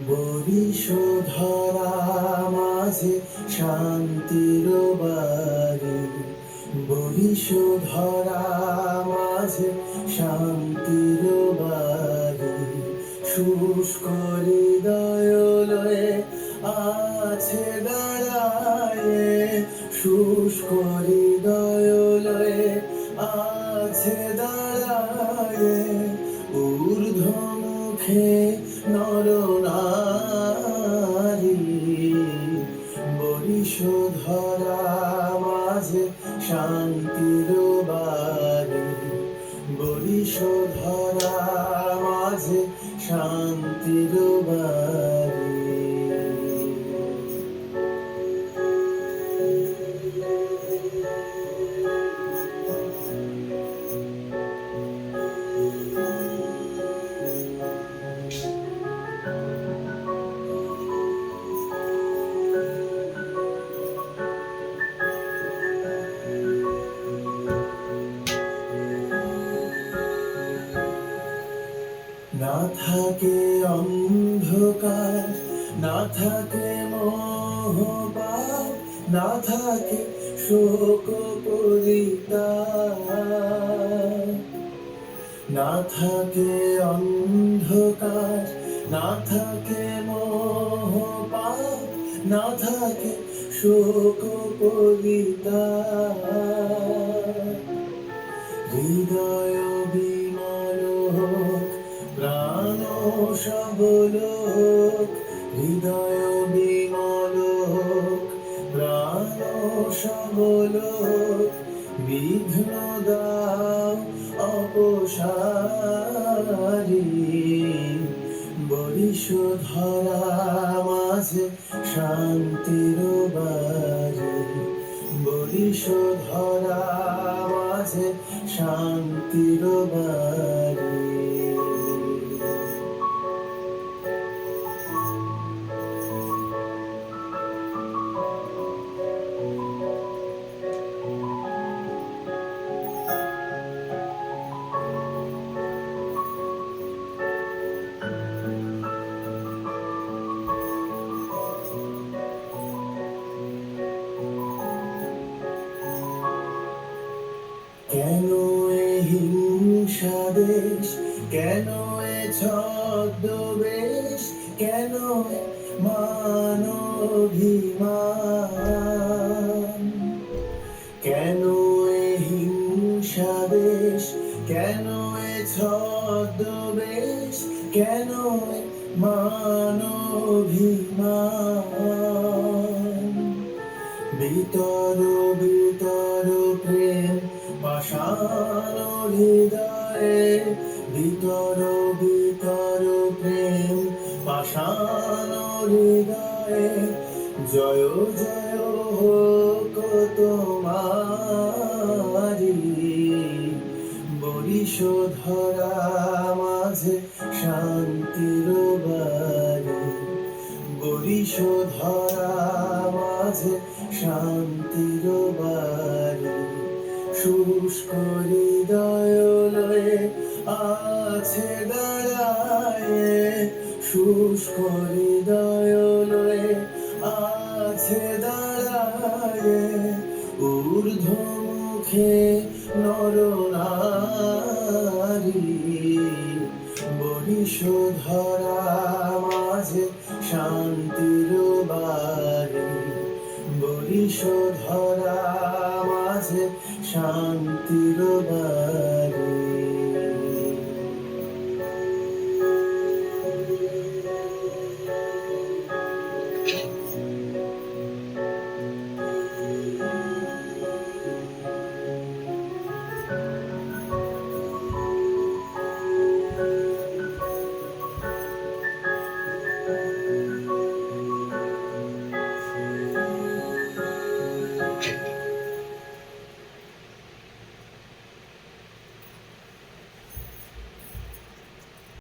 বরিশোধরা মাঝে শান্তির বাড়ি বরিশোধরা মাঝে শান্তির বাড়ি শুষ্ক হৃদয় লয়ে আছে দাঁড়ায়। শুষ্ক হৃদয় লয়ে আছে দাঁড়ায়। ঊর্ধ্ব মুখে নরনারী বরিশোধরা মাঝে শান্তির বাড়ি বরিশোধরা মাঝে শান্তির বাড়ি না থাকে অন্ধকার, না থাকে মোহপাপ না থাকে শোক না থাকে অন্ধকার, না থাকে মোহপাপ না থাকে শোক পরিতাপ সবল হৃদয় বিমল প্রাণ সবল বিঘ্ন দাও অপসারি বরিশোধরা মাঝে শান্তির বাড়ি বরিশোধরা মাঝে শান্তির বাড়ি কেন এ হিংসা দেশ? কেন এ ছদ্মবেশ? কেন মানভিমান কেন এ হিংসা দেশ? কেন এ ছদ্মবেশ? কেন মানভিমান বিতর বিতর প্রেম পাষাণ হৃদয়ে। বিতর বিতর প্রেম পাষাণ হৃদয়ে। জয় জয় হোক তোমারি। বরিশোধরা মাঝে শান্তির বাড়ি। বরিশোধরা মাঝে শান্তির বাড়ি, শুষ্ক হৃদয় লয়ে আছে দাঁড়ায়, শুষ্ক হৃদয় লয়ে আছে দাঁড়ায় ঊর্ধ্ব মুখে নরনারী বরিশোধরা মাঝে শান্তির বরিশোধরা মাঝে শান্তির বাড়ি